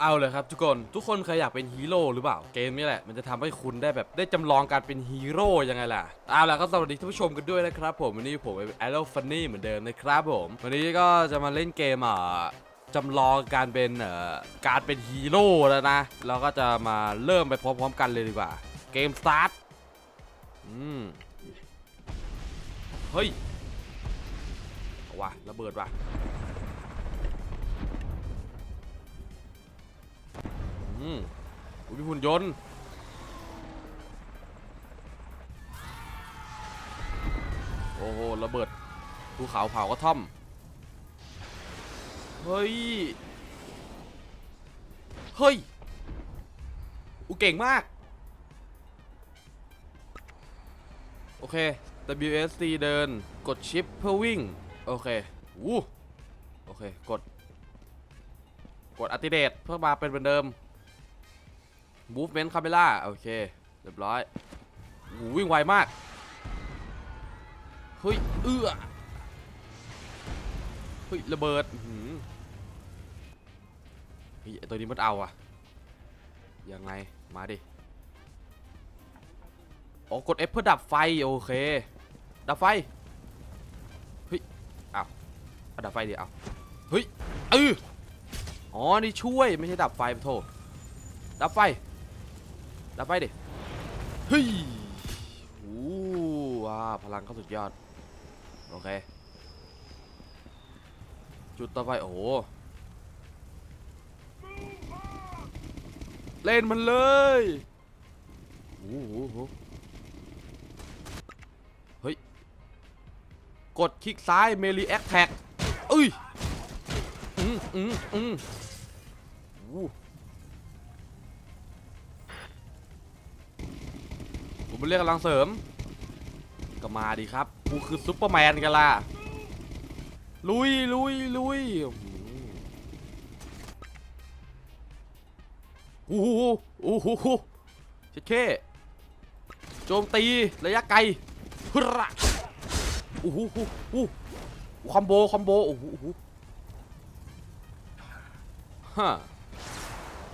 เอาเลยครับทุกคนทุกคนเคยอยากเป็นฮีโร่หรือเปล่าเกมนี้แหละมันจะทำให้คุณได้แบบได้จำลองการเป็นฮีโร่ยังไงล่ะเอาล่ะก็สวัสดีท่านผู้ชมกันด้วยนะครับผมวันนี้ผมแอลฟันนี่เหมือนเดิมนะครับผมวันนี้ก็จะมาเล่นเกมอ่าจำลองการเป็นเอ่อการเป็นฮีโร่แล้วนะเราก็จะมาเริ่มไปพร้อมๆกันเลยดีกว่า เกมสตาร์ทอืมเฮ้ยว่ะระเบิดว่ะ อืมอุ๊ยมีหุ่นยนต์โอ้โหระเบิดภูเขาเผากระท่อม เฮ้ย เฮ้ย อูเก่งมาก โอเค WSC เดิน กดชิปเพื่อวิ่ง โอเคอู้โอเค กด กดอัติเดตเพื่อมาเป็นเหมือนเดิม movement camera โอเคเรียบร้อยโอ้โหวิ่งไวมากเฮ้ยเอื้อเฮ้ยระเบิดหือเฮ้ยตัวนี้มันเอาอะยังไงมาดิอ๋อกด F เพื่อดับไฟโอเค ดับไฟเฮ้ยอ้าเอาดับไฟดิเอาเฮ้ยเอออ๋อนี่ช่วยไม่ใช่ดับไฟปโทษดับไฟ ดับไฟดิ เฮ้ยโอ้ว้าพลังเขาสุดยอด โอเค จุดต่อไป โอ้โหเล่นมันเลยโอ้โหโอ้โหเฮ้ย กดคลิกซ้ายเมลีแอคแท็กเอ้ย อืมอืมอืมโอ้ ผมเรียกกำลังเสริม ก็มาดิครับ กูคือซุปเปอร์แมนกันล่ะ ลุยลุยลุยโอ้โหโอ้โหโอ้โหเช็ดเคโจมตีระยะไกลฮึระโอ้โหโอ้โหคอมโบ คอมโบโอ้หโอ้โหฮะ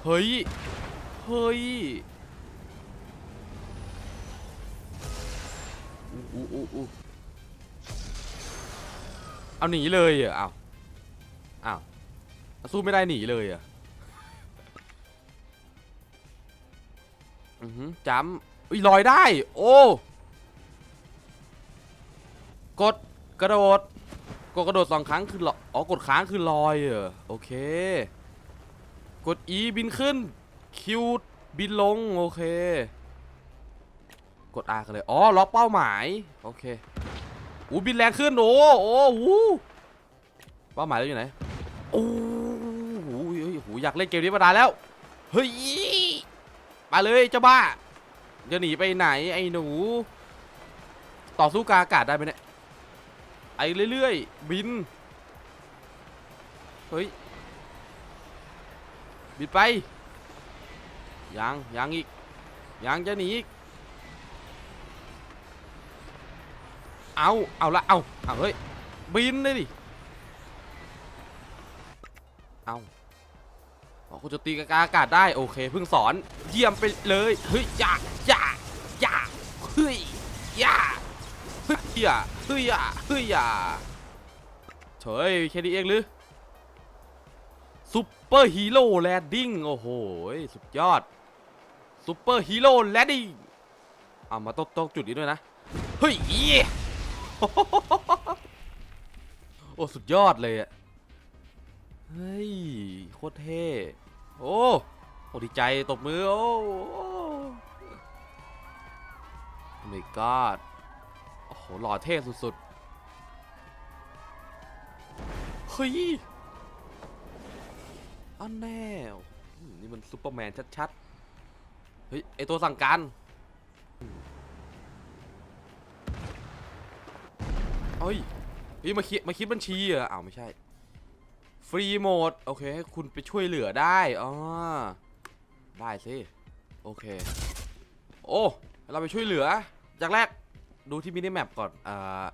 เฮ้ย เฮ้ย อู้อู้อู้เอาหนีเลยเหรอเอาอ้าวสู้ไม่ได้หนีเลยเหรอะอือหือจำอุ้ยลอยได้ โอ้ กดกระโดด กดกระโดดสองครั้งคือลออ๋อกดค้างคือลอยเหรอโอเค กด E บินขึ้น Q บินลง โอเค กด R กันเลย อ๋อ ล็อกเป้าหมาย โอเคอู้บินแรงขึ้น โอ้โอ้โหเป้าหมายเราอยู่ไหนโอ้โหเฮ้ยโหอยากเล่นเกมนี้มานานแล้ว เฮ้ย มาเลยเจ้าบ้า จะหนีไปไหนไอ้หนู ต่อสู้กาอากาศได้ไหมเนี่ย ไอเรื่อยๆ บิน เฮ้ย บิดไป ยัง ยังอีก ยังจะหนีอีก เอาเอาละเอาเอาเฮ้ยบินเลยดิเอาอ๋อคุณจะตีกบอากาศได้โอเคเพิ่งสอนเยี่ยมไปเลยเฮ้ยอย่าอย่าอย่าเฮ้ยอย่าเฮ้ยอย่าเฮ้ยอย่าเฮ้ยอย่าเฉยแค่นี้เองหรือซูเปอร์ฮีโร่แลนดิ้งโอ้โหสุดยอดซูเปอร์ฮีโร่แลนดิ้งเอามาตกตกจุดนี้ด้วยนะเฮ้ย โอ้สุดยอดเลยอะเฮ้ยโคตรเท่โอ้โอ้ดีใจตบมือโอ้ไม่กอดโอ้โหหล่อเท่สุดๆเฮ้ยอันแน่นี่มันซูเปอร์แมนชัดๆเฮ้ยไอตัวสั่งการ เฮ้ยเฮ้ยมาคิดมาคิดบัญชีเหรออ้าวไม่ใช่ ฟรีโหมด โอเคให้คุณไปช่วยเหลือได้อ๋อได้สิ โอเค โอ้ เราไปช่วยเหลือ จากแรกดูที่มินิแมปก่อน อ่า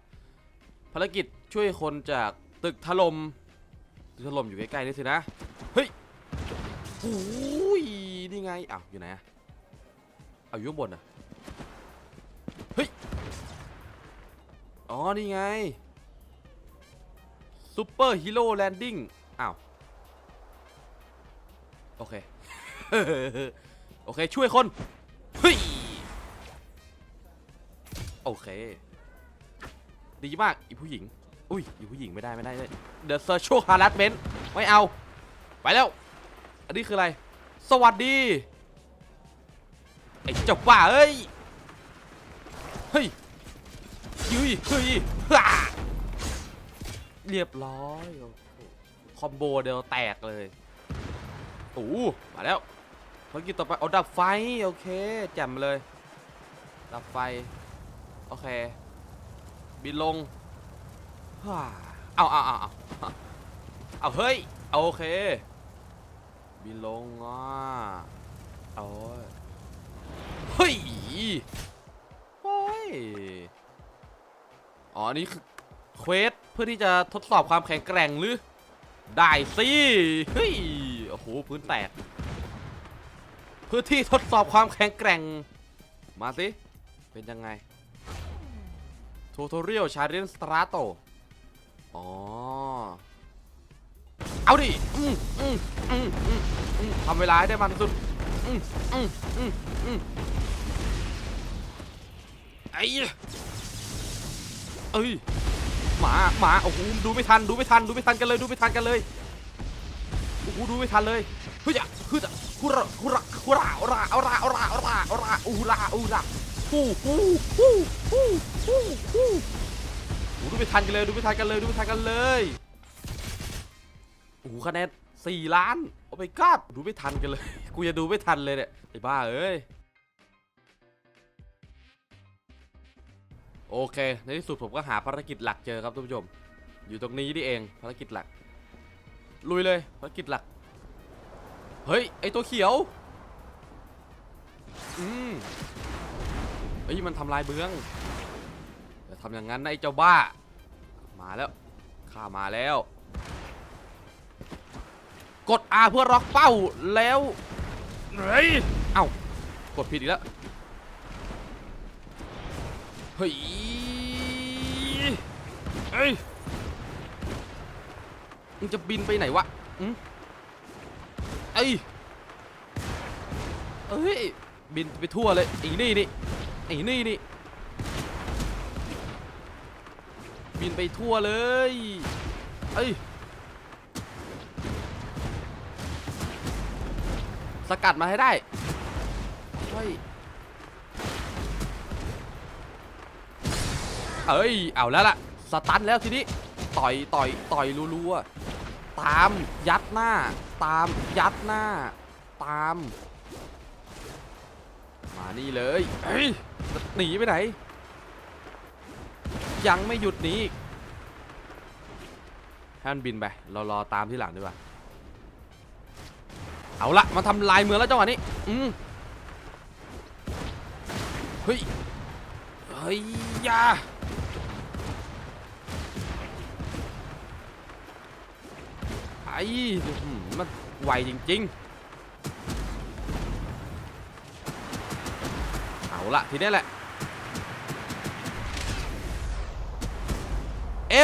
ภารกิจช่วยคนจากตึกถล่มตึกถล่มอยู่ใกล้ๆนี่สินะ เฮ้ยหูยนี่ไงอ้าวอยู่ไหนอะเอาอยู่ข้างบนอะเฮ้ย อ๋อ นี่ไงซูเปอร์ฮีโร่แลนดิ้งอ้าว โอเค โอเค ช่วยคนเฮ้ยโอเค ดีมาก อีผู้หญิง อุ้ย อีผู้หญิงไม่ได้ไม่ได้เลย The Sexual Harassment ไม่เอา ไปแล้ว อันนี้คืออะไร สวัสดี ไอ้เจ้าป่าเอ้ย เฮ้ย ยุยเฮ้ยฮ่าเรียบร้อยคอมโบเดียวแตกเลยโอ้โหมาแล้วภารกิจต่อไปเอาดับไฟ โอเคแจ่มเลย ดับไฟ โอเค บินลงฮ่าเอาเอาเอาเอาเอาเฮ้ย โอเค บินลงอะโอ้ยเฮ้ยโอ้ย อ๋อ นี่คือเควสเพื่อที่จะทดสอบความแข็งแกร่งหรือ ได้สิเฮ้ยโอ้โหพื้นแตกเพื่อที่ทดสอบความแข็งแกร่ง มาสิ เป็นยังไง Tutorial Challenge Strato อ๋อ เอาดิอืมอืมอืมอืมทำเวลาให้ได้มากที่สุดอืมอืมอืมอืมไอ้ เอ้ยหมาหมาโอ้โหดูไม่ทันดูไม่ทันดูไม่ทันกันเลยดูไม่ทันกันเลยโอ้โหดูไม่ทันเลยเฮ้ยอะเฮ้ยอะคุระคุระคุระอุระอระอระอระอระอุระอุระฮู้ฮู้ฮู้ฮู้ฮู้ฮู้โอ้ดูไม่ทันกันเลยดูไม่ทันกันเลยดูไม่ทันกันเลยโอ้โหคะแนนสี่ล้านโอ้ my god ดูไม่ทันกันเลย กูจะดูไม่ทันเลยเนี่ยไอ้บ้าเอ้ย โอเค ในที่สุดผมก็หาภารกิจหลักเจอครับท่านผู้ชม อยู่ตรงนี้นี่เองภารกิจหลัก ลุยเลยภารกิจหลัก เฮ้ย ไอตัวเขียว อืมเฮ้ยมันทำลายเมืองอย่าทำอย่างนั้นนะไอเจ้าบ้า มาแล้วข้ามาแล้ว กด R เพื่อล็อกเป้าแล้วเฮ้ยเอ้ากดผิดอีกแล้ว เฮ้ยเอ้ยมึงจะบินไปไหนวะอืมเอ้ยเอ้ย บินไปทั่วเลยไอีนี่นี่ไอ้นี่นี่ บินไปทั่วเลย เอ้ย สกัดมาให้ได้เฮ้ย เอ้ย เอาแล้วล่ะ สตันแล้วทีนี้ ต่อย ต่อย ต่อยรัวๆ ตาม ยัดหน้า ตาม ยัดหน้า ตาม มานี่เลยเอ้ยหนีไปไหน ยังไม่หยุดหนีอีกให้มันบินไป เรารอตามที่หลังดีกว่า เอาละมาทำลายเมืองแล้วจังหวะนี้ อืมเฮ้ย เฮ้ยยาไอ้อื้อหือ มันไวจริง ๆ เอาละทีนี้แหละ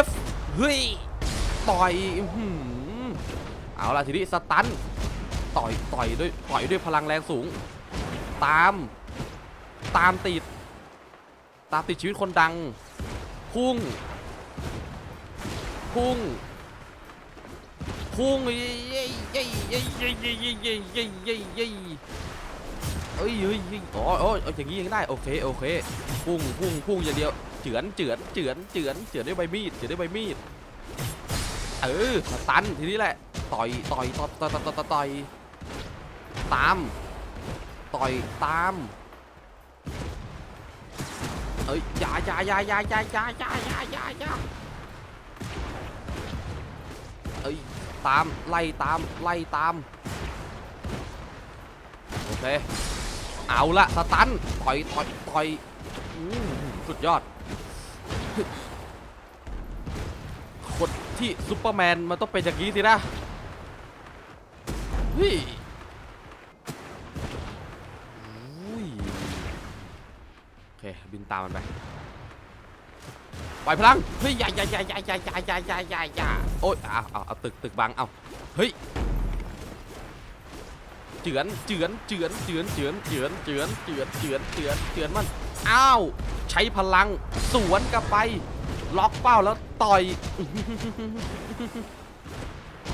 F เฮ้ยต่อยอื้อหือเอาละทีนี้สตันต่อยต่อยด้วยต่อยด้วยพลังแรงสูง ตามตามติด ตามติดชีวิตคนดัง พุ่ง พุ่ง พุ่งเย้เย้เย้เย้เย้เย้เย้เย้เย้เย้เย้เอ้ยเฮ้ยเฮ้ยอ๋ออ๋อเอาอย่างนี้ยังได้โอเคโอเคพุ่งพุ่งพุ่งอย่างเดียวเฉือนเฉือนเฉือนเฉือนเฉือนด้วยใบมีดเฉือนด้วยใบมีดเออสตันทีนี้แหละต่อยต่อยต่อยต่อยต่อยต่อยต่อยตามต่อยตามเอ้ยยายายายายายายายายายาเอ้ย ตาม ไล่ตาม ไล่ตาม โอเค เอาละสตันต่อยต่อยต่อยสุดยอดกดที่ซูเปอร์แมนมันต้องเป็นอย่างนี้สินะฮ้ยโอเค บินตามมันไป ปล่อยพลังเฮ้ยอย่าอย่าอย่าอย่าอย่าอย่าอย่าอย่าอย่าอย่าโอ๊ยเอาเอาเอาตึกตึกบังเอาเฮ้ยเจือนเจือนเจือนเจือนเจือนเจือนเจือนเจือนเจือนเจือนเจือนมันอ้าวใช้พลังสวนกลับไป ล็อกเป้าแล้วต่อย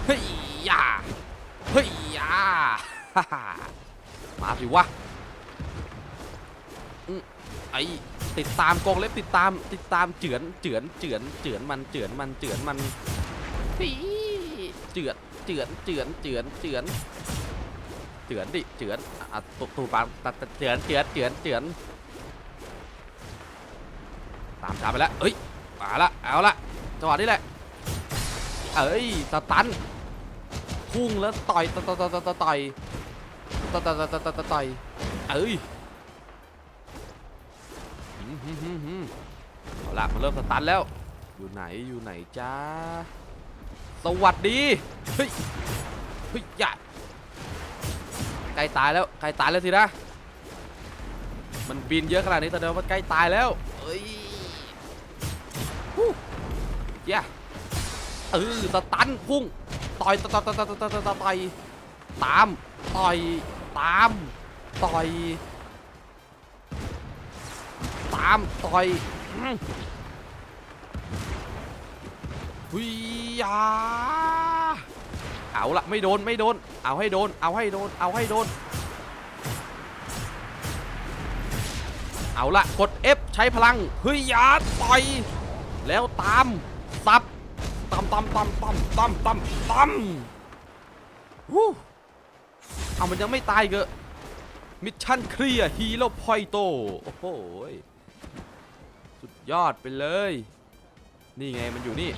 เฮ้ยยาเฮ้ยยาฮ่ามาสิวะ ไอติดตามกองเล็บติดตามติดตามเจือนเจือนเจือนเจือนมันเจือนมันเจือนมันปีเจือนเจือนเจือนเจือนเจือนเจือนดิเจือนอะตุตูปางตัดเจือนเจือนเจือนเจือนตามตามไปแล้วเอ้ยมาละเอาละจังหวะนี้แหละเอ้ยสตันพุ่งแล้วต่อยต่อยต่อยต่อยต่อยเอ้ย เอาละมันเริ่มสตาร์ทแล้ว อยู่ไหนอยู่ไหนจ้า สวัสดี เฮ้ย เฮ้ยย่าใกล้ตายแล้วใกล้ตายแล้วสินะ มันบินเยอะขนาดนี้แสดงว่าใกล้ตายแล้วเอ้ยฮู้ย่าเออสตาร์ทพุ่งต่อยต่อยต่อยต่อยต่อยต่อยตามต่อยตามต่อย ตามต่อยอืมหุยาเอาละไม่โดนไม่โดน เอาให้โดน เอาให้โดน เอาให้โดน เอาละกด F ใช้พลังเฮ้ยยาต่อย แล้วตามซับตำตำตำตำตำตำตำวู้เอามันยังไม่ตายเกอะมิชชั่นเคลียร์ฮีโร่พอยโต โอ้โห ยอดไปเลย นี่ไงมันอยู่นี่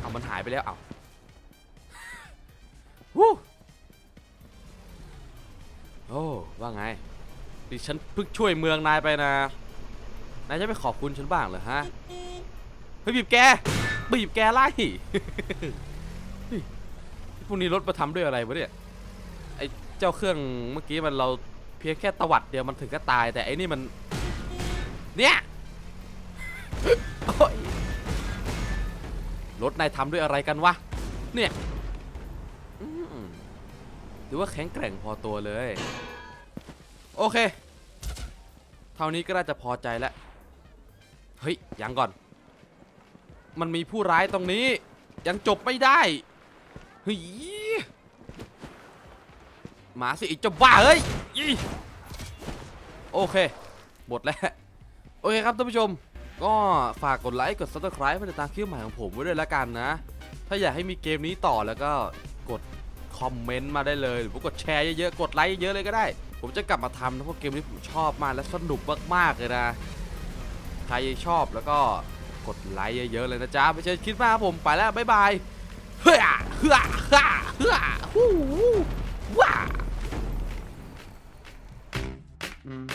เอามันหายไปแล้ว เอาวู้โอ้ว่าไงดิฉันเพิ่งช่วยเมืองนายไปนะ นายจะไม่ขอบคุณฉันบ้างเหรอฮะเฮ้ยบีบแกบีบแกไล่พวกนี้รถมาทำด้วยอะไรวะเนี่ย ไอ้เจ้าเครื่องเมื่อกี้มันเราเพียงแค่ตวัดเดียวมันถึงก็ตายแต่ไอ้นี่มัน เนี่ย รถนายทำด้วยอะไรกันวะ เนี่ยอืมหรือว่าแข็งแกร่งพอตัวเลย โอเค เท่านี้ก็น่าจะพอใจแล้ว เฮ้ย ยังก่อน มันมีผู้ร้ายตรงนี้ ยังจบไม่ได้เฮ้ยมาสิอ้เจ้าบ้าเฮ้ยโอเค หมดแล้ว โอเคครับท่านผู้ชม ก็ฝากกดไลค์กด subscribe เพื่อติดตามคลิปใหม่ของผมไว้ด้วยแล้วกันนะ ถ้าอยากให้มีเกมนี้ต่อแล้วก็กดคอมเมนต์มาได้เลย หรือว่ากดแชร์เยอะๆ กดไลค์เยอะๆเลยก็ได้ ผมจะกลับมาทำนะเพราะเกมนี้ผมชอบมากและสนุกมากๆเลยนะ ใครชอบแล้วก็กดไลค์เยอะๆเลยนะจ๊ะไม่ใช่คิดมากครับผมไปแล้วบ๊ายบายเฮ้ยเฮ้ยเฮ้ยเฮ้ยฮู้ว้าอืมอืม